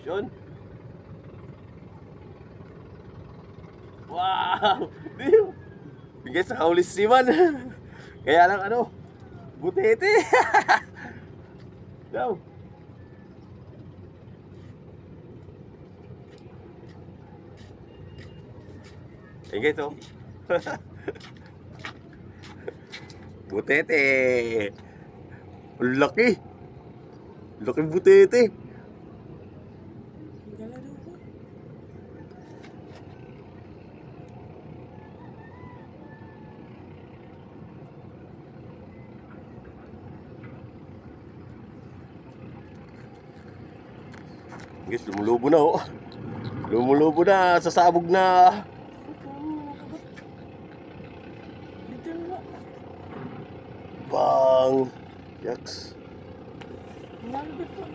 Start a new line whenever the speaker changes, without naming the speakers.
Vision. Wow! Bigay sa kaulis siman. Kaya lang ano, butete. Daw. Ayun guys, oh. butete. Laki. Laki butete. Guys, lumulubo na oh. Lumulubo na, sasabog
na.
Bang. Yaks.
Malapit pa.